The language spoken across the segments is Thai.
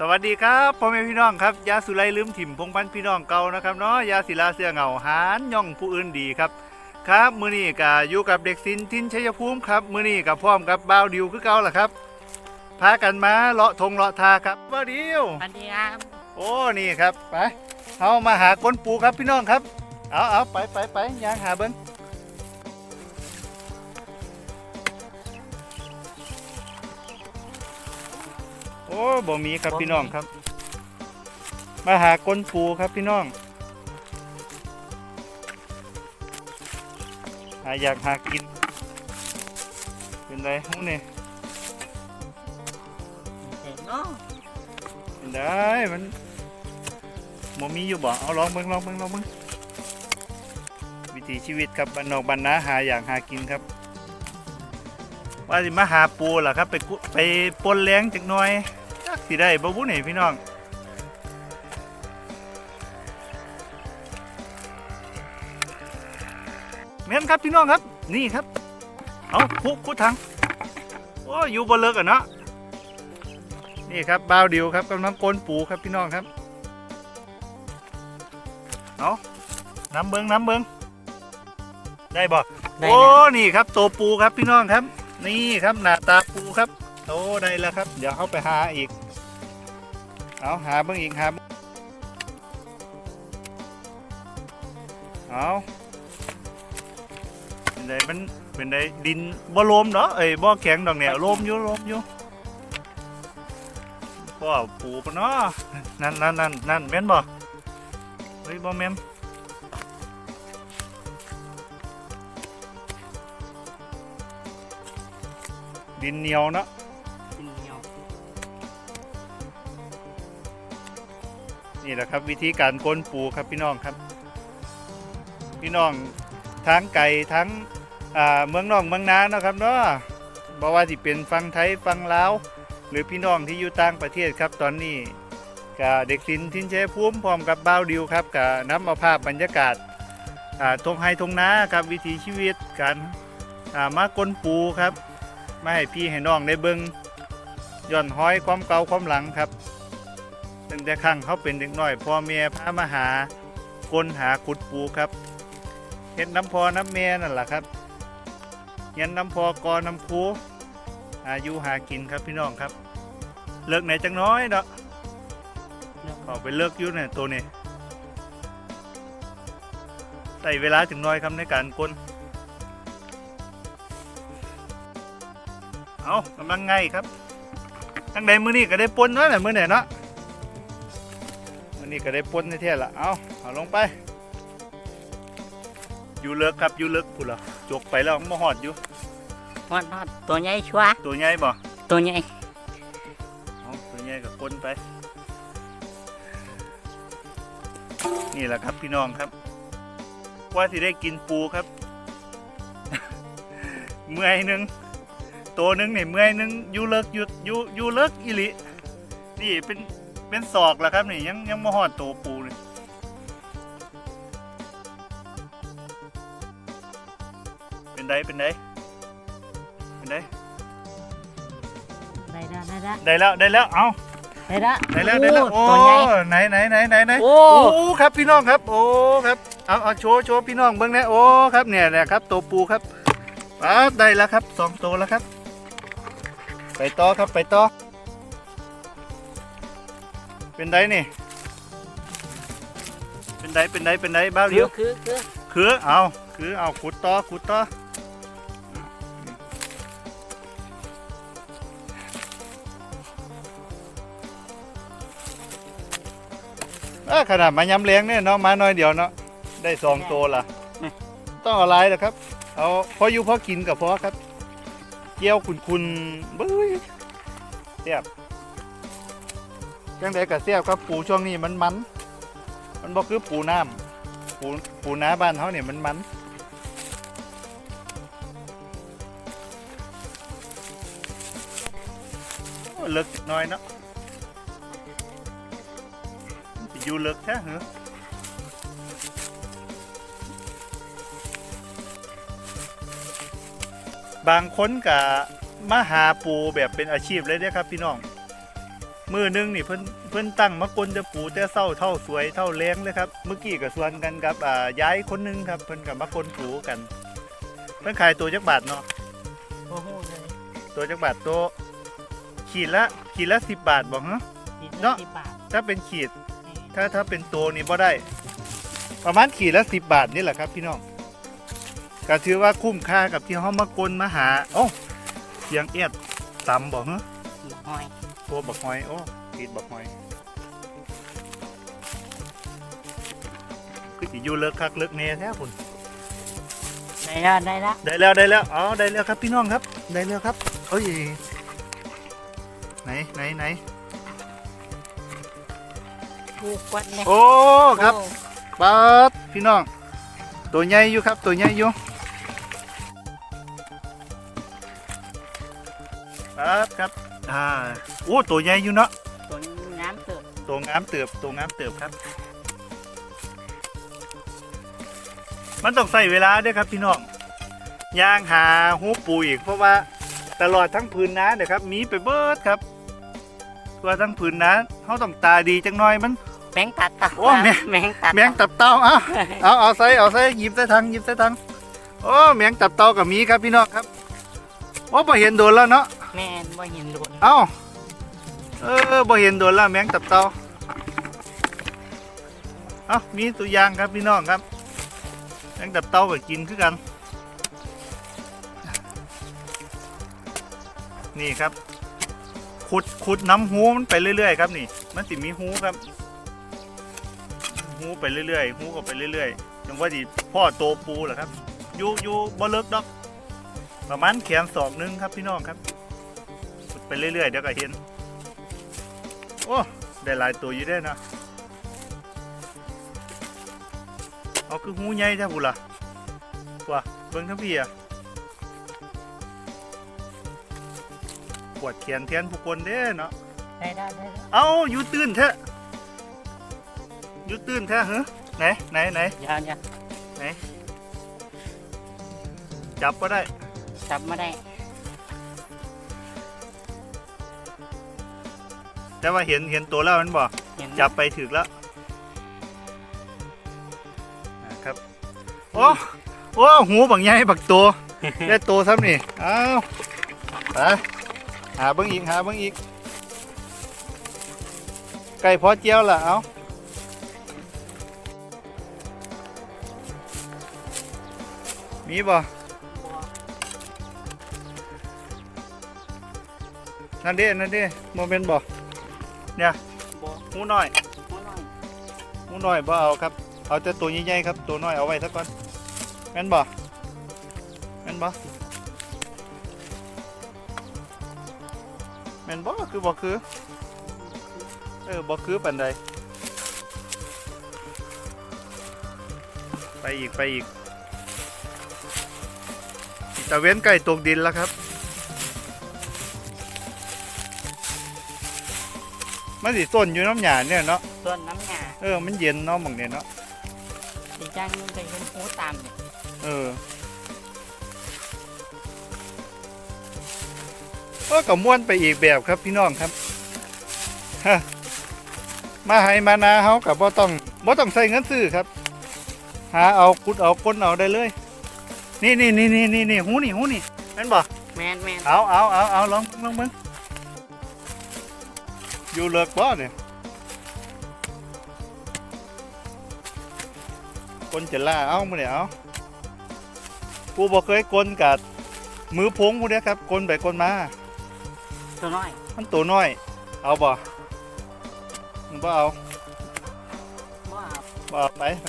สวัสดีครับพ่อแม่พี่น้องครับยาสุไลลืมถิ่มพงพันธุ์พี่น้องเก่านะครับเนาะยาศิลาเสื้อเหงาหารย่องผู้อื่นดีครับครับมื้อนี้ก็อยู่กับเด็กสินทินชัยภูมิครับมื้อนี้กับพร้อมกับบ่าวดิวคือเก่าล่ะครับพากันมาเลาะทงเลาะทาครับบ่าวดิวสวัสดีครับโอ้นี่ครับไปเอามาหาก้นปูครับพี่น้องครับเอาเอาไปไปไปย่างหาเบิ้ง อ้บ่มีครับพี่น้องครับ มาหาก้นปูครับพี่น้องหาอยากหากิน เป็นไรหูนี่เห็นเนาะเป็นได้มันบ่มีอยู่บ่เอาลองเบิ่งลองเบิ่งลองเบิ่งวิถีชีวิตครับบ้านนอกบ้านนาหาอย่างหากินครับว่าสิมาหาปูล่ะครับ ไปกุไปปนแรงจักหน่อยจัก สิได้บ่บุนี่พี่น้องแม่นครับพี่น้องครับ นี่ครับ เอาคุกคุดทางโอ้อยู่บ่เลิกอะเนาะนี่ครับบ้าวดิวครับกำลังโกนปูครับพี่น้องครับเอาน้ำเบิงน้ำเบิงได้บ่ได้โอ้นะนี่ครับตัวปูครับพี่น้องครับ นี่ครับหน้าตาปูครับโอ้ได้แล้วครับ เดี๋ยวเขาไปหาอีก เอาหาเบิงอีกหาเบิ่งเอาเป็นไดมันเป็นไดดินบ่โลมเนาะเอ้ยบ่แข็งดอกเนี่ยลมอยู่ลมอยู่พ่อปูปะเนาะนั่นนั่นนั่นนั่นแม่นบ่เฮ้ยบ่แม่นดินเหนียวเนาะ นี่แหละครับ วิธีการก้นปูครับพี่น้องครับ พี่น้องทั้งไก่ทั้งเมืองนอกเมืองนาเนาะครับเนาะบ่ว่าสิเป็นฟังไทยฟังลาวหรือพี่น้องที่อยู่ต่างประเทศครับตอนนี้กับเด็กสินทินเชยภูมิพร้อมกับบ้าวดิวครับกับน้ำเอาภาพบรรยากาศทงไฮทงนาครับวิถีชีวิตการมากลปูครับ มาให้พี่ให้น้องได้เบิงย่อนห้อยความเก่าความหลังครับ ตั้งแต่ครั้งเขาเป็นเด็กน้อยพ่อแม่พามาหาคนหาขุดปูครับเฮ็ดน้ำพอน้ำแม่นั่นแหละครับเงินน้ำพอกอน้ำคูอายุหากินครับพี่น้องครับ เลิกไหนจังน้อยเนาะเขาไปเลิกยุ่เนี่ยตัวนี้ใส่เวลาถึงน้อยครับในการกลนเอากำลังไงครับทั้งใดมือนี้ก็ได้ปนแล้วแหละมือไหนเนาะ อันนี้ก็ได้ปนในเท่ละเอาเอาลงไปอยู่เลิกครับอยู่เลิกพูดละจกไปแล้วมาหอดอยู่ฮอดฮอดตัวใหญ่ชัวร์ตัวใหญ่บ่ตัวใหญ่เอาตัวใหญ่กับปนไป นี่แหละครับพี่น้องครับ ว่าที่ได้กินปูครับ เมื่อยหนึงตัวหนึงนี่เมื่อยหนึงอยู่เลิกอยู่อยู่อยู่เลิกอีหลินี่เป็น เป็นศอกแล้วครับนี่ยังยังมาหอดตัวปูเลยเป็นไดเป็นไดเป็นไดได้ละได้ละได้แล้วได้แล้วเอาได้ละได้แล้วได้แล้วโอ้ตัวใหญ่ ไหนไหนไหนไหนไหนโอ้โอ้ครับพี่น้องครับ โอ้ครับเอาเอาโชว์โชว์พี่น้องเบิ้งนะโอ้ครับเนี่ยเนี่ยครับตัวปูครับปั๊บได้แล้วครับสองตัวแล้วครับ ไปต่อครับไปต่อ เป็นไดนี่ เป็นไดเป็นไดเป็นไดบ้าวคืเดีอยวคือคือคือเอาคือเอาขุดต่อขุดต่อเอ้อขนาดมายำเลี้ยงเนี่ยเนาะมาน้อยเดียวเนาะได้สองตัวละต้องเอาหลายนะครับ เอาพออยู่พอกินกับพอครับเกี๊ยวคุณคุณบื้ยเสียบ จังไดกับเสียบครับปูช่วงนี้มันมัน มันบ่คือปูน้ำปูปูน้าบ้านเขาเนี่ยมันมันเลิกน้อยเนาะอยู่เลิกแท้เหรอบางคนกับมาหาปูแบบเป็นอาชีพเลยเด้ครับพี่น้อง มือหนึงนี่เพิ่นเพิ่นตั้งมากลจะปูแต่เศร้าเท่าสวยเท่าแรงเลยครับ เมื่อกี้ก็ส่วนกันกับอ่าย้ายคนหนึงครับ เพิ่นกับมากลปูกัน เพิ่นขายตัวจักบาทเนาะโอ้โหเลยตัวจักบาทตัวขีดละขีดละสิบบาทบอกฮะกินเนาะสิบบาทถ้าเป็นขีด ถ้าถ้าเป็นตัวนี่บ่ได้ ประมาณขีดละสิบบาทนี่แหละครับ พี่น้องก็ถือว่าคุ้มค่ากับที่เขามากลมาหาโอ้เสียงเอียดตำบอกฮะบักหอย ตัวบักหอยโอ้ขีดบักหอยคือสิอยู่เลิกคักเลิกเนแท้คุณได้แล้วได้แล้วได้แล้วได้แล้วอ๋อได้แล้วครับพี่น้องครับ ได้แล้วครับเอ้ยไหนไหนไหนกูกวัดเนี่ยโอ้ครับโอ้ปัดพี่น้อง ตัวใหญ่อยู่ครับ ตัวใหญ่อยู่ปัดครับ อ่าโอ้ตัวใหญ่อยู่เนาะตัวน้ำเติบตัวงามเติบตัวงามเติบครับ มันต้องใส่เวลาด้วยครับพี่น้องย่างหาหูปูอีก เพราะว่าตลอดทั้งพื้นน้าเนี่ยครับมีไปเบิดครับตัวทั้งพื้นน้าเขาต้องตาดีจังหน่อยมันแมงตัดตับโอ้แมงแมงตัดแมงตับเต่าเอาเอาเอาใส่เอาใส่หยิบใส่ถังหยิบใส่ถังโอ้แมงตับเต่ากับมีครับพี่น้องครับโอ้พอเห็นโดนแล้วเนาะ แม่นว่าหินหลุนเอ้า เออพอเห็นโดนแล้วแมงตับเต่าเอ้ามีตัวอย่างครับพี่น้องครับแมงตับเต่าก็กินคือกัน นี่ครับ ขุดขุดน้ำหูมันไปเรื่อยๆครับนี่ มันสิมีหูครับ หูไปเรื่อยๆหูก็ไปเรื่อยๆจนว่าดิพ่อโตปูเหรอครับ อยู่อยู่บ่เลิกดอกประมาณแขนศอกหนึงครับพี่น้องครับ ไปเรื่อยๆเดี๋ยวก็เห็น โอ้ได้หลายตัวอยู่ได้อนะเอาคือหูใหญ่จ้าบุล่ะว่าเบิ่งทั้งพี่อะปวดแขนแทนผู้คนเด้อเนาะได้แล้วได้แล้วเอาอยู่ตื้นแท้อยู่ตื้นแท้เหรอไหนไหนไหนเดี๋ยวเดี๋ยวจับก็ได้ จับมาได้ แต่ว่าเห็นเห็นตัวแล้วมันบอกเห็นไหมจับไปถึกแล้วนะครับ โอ้โอ้หูบังใหญ่บักตัวได้ตัวซ้ำนี่เอาไปหาเบิ้งอีกหาเบิ้งอีกไก่พอเจียวล่ะเอามีบ่นั่นเด้นั่นเด้โมเมนต์บ่ บ่หูน้อยบ่น้อยหมูน้อยบ่เอาครับ เอาแต่ตัวใหญ่ๆครับ ตัวน้อยเอาไว้สักก่อนแม่นบ่แม่นบ่แม่นบ่คือบ่คือ เออบ่คือปานใดไปอีกไปอีกตะเว้นไก่ตกดินแล้วครับ มันสิต้นอยู่น้ำหยาเนี่ยเนาะส่วนน้ำหยาเออมันเย็นเนาะหมองเนี่ยเนาะอีกอย่างหนึงก็เห็นหูตามเนี่ยเออก็กับม้วนไปอีกแบบครับพี่น้องครับฮะมาให้มานาเฮากับบ่ต้องบ่ต้องใส่เงินซื้อครับ หาเอากุดเอาก้นเอาได้เลย นี่นี่นี่นี่นี่นี่หูนี่หูนี่แม่นบ่แม่นแม่นเอาเอาเอาเอาลองลองมึง อยู่เลิกบ่เนี่ยคนจะล่าเอามาเนี่ยเอากูบอกเคยกลกัดมือพงกูเนี่ยครับกลไปกลมาตัวน้อย มันตัวน้อย เอาบ่มึงบ่เอาบ่เอาบ่เอาไปไป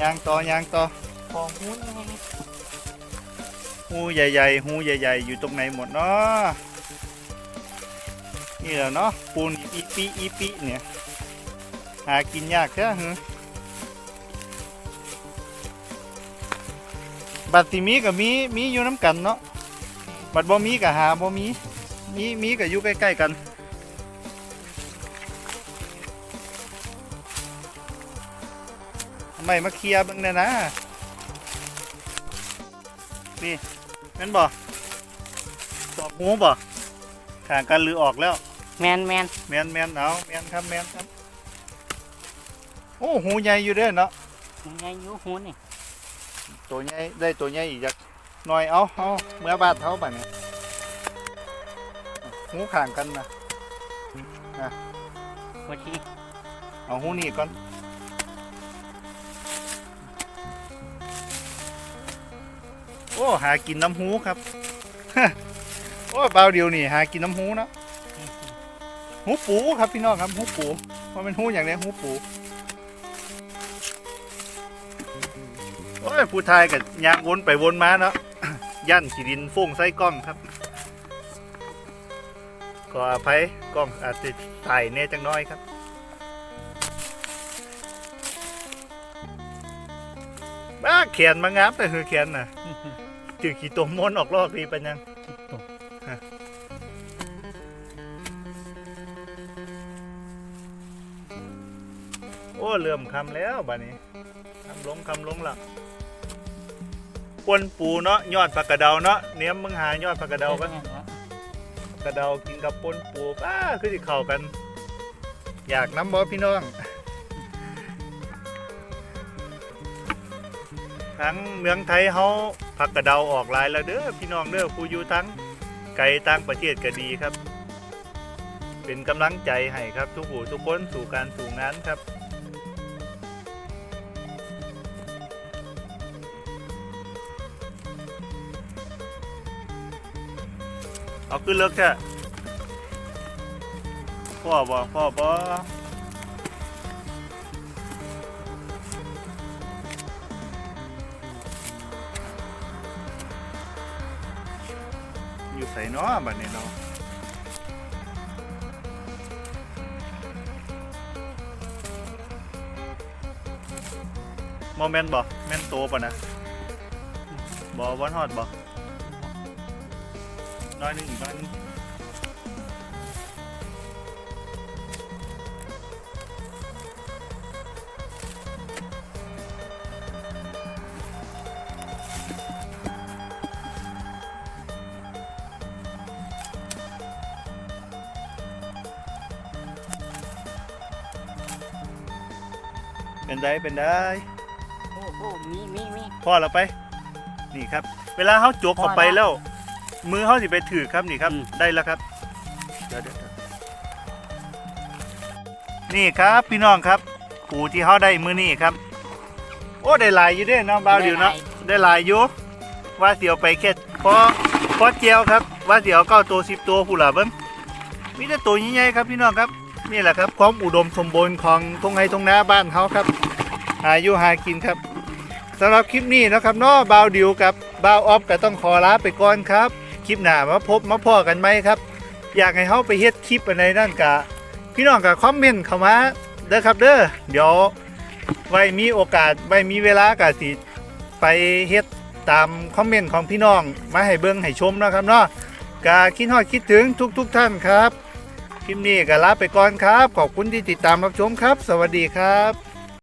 ยางต่อยางต่อพอหูแน่หูใหญ่ๆหูใหญ่ ๆ อยู่ตรงไหนหมดเนาะ นี่แหละเนาะปูนอีปีอีปีเนี่ยหากินยากแท้หรอบัดสิมีกับมีมีอยู่น้ำกันเนาะบัดบ่มีกับหาบ่มีมีมีกับอยู่ใกล้ๆกันทำไมมาเคลียร์บ้างเนี่ยนะนี่แม่นบ่สอบหูบ่ขางกันลือออกแล้ว แมนแมนแมนแมนเอาแมนครับแมนครับ โอ้หูใหญ่อยู่เด้อเนาะยังไงอยู่หูนี่ตัวใหญ่ได้ตัวใหญ่อีกจักหน่อยเอาเอาเมื่อบาดเท้าป่ะเนี่ยหูข่างกันนะวันที่เอาหูนี่ก่อนโอ้หากินน้ำหูครับ โอ้เบาเดียวนี่หากินน้ำหูเนาะ หูปูครับพี่น้องครับหูปูว่าเป็นหูอย่างไรหูปูโอ้ยผู้ชายกับยางวนไปวนมาเนาะย่านขีดินฟุ้งใส่กล้องครับก็อภัยกล้องอาจจะถ่ายเน่จังน้อยครับบ้าเขียนมางามแต่คือเขียนน่ะจือขี่ตัวมนออกลอกดีปัญญัง โอ้เริ่มคำแล้วบ้านี้คำลงคำลงละปนปูเนาะยอดผักกระเดาเนาะเนี้ยมึงหายอดผักกระเดากันผักกระเดากินกับปนปูป้าคือที่เข้ากัน อยากน้ำบอพี่น้องทั้งเมืองไทยเฮาผักกระเดาออกลายแล้วเด้อพี่น้องเด้อผู้อยู่ทั้งไกลต่างประเทศก็ดีครับ เป็นกำลังใจให้ครับทุกผู้ทุกคนสู่การสู่งานครับ เอาขึ้นเลิกแค่พ่อบอพ่อบออยู่ใส่น้อบัดนี้เนาะโมเมนต์บ่แม่นโตป่ะนะบ่วันฮอดบ่ น้อยหนึงอีกน้อยหนึงเป็นได้เป็นได้โอ้โอ้มีมีมีพ่อเราไป นี่ครับ เวลาเขาจกเข้าไปพอแล้แล้วว มือเขาสิไปถือครับนี่ครับ อืม ได้แล้วครับเดี๋ยวเดี๋ยวเดี๋ยวนี่ครับพี่น้องครับปูที่เขาได้มือนี่ครับ โอ้ได้หลายอยู่เด้เนาะบาวเดียวเนาะได้หลายอยู่ว่าเสียวไปแค่พอพอเจียวครับ ว่าเสียวเก้าตัวสิบตัวผู้หล่ะเบิ้งมีแต่ตัวใหญ่ๆครับพี่น้องครับ นี่แหละครับความอุดมสมบูรณ์ของทงไฮทงนาบ้านเขาครับหาอยู่หากินครับ สำหรับคลิปนี้นะครับเนาะบาวดิวกับบาวออฟก็ต้องขอลาไปก่อนครับ คลิปหน้ามาพบมาพ่อกันไหมครับ อยากให้เขาไปเฮ็ดคลิปอะไรนั่นกะพี่น้องกับคอมเมนต์เข้ามาเด้อครับเด้อเดี๋ยวไว้มีโอกาสไว้มีเวลากะสิไปเฮ็ดตามคอมเมนต์ของพี่น้องมาให้เบิ่งให้ชมนะครับเนาะกะคิดฮอดคิดถึงทุกๆทท่านครับคลิปนี้ก็ลาไปก่อนครับ ขอบคุณที่ติดตามรับชมครับ สวัสดีครับ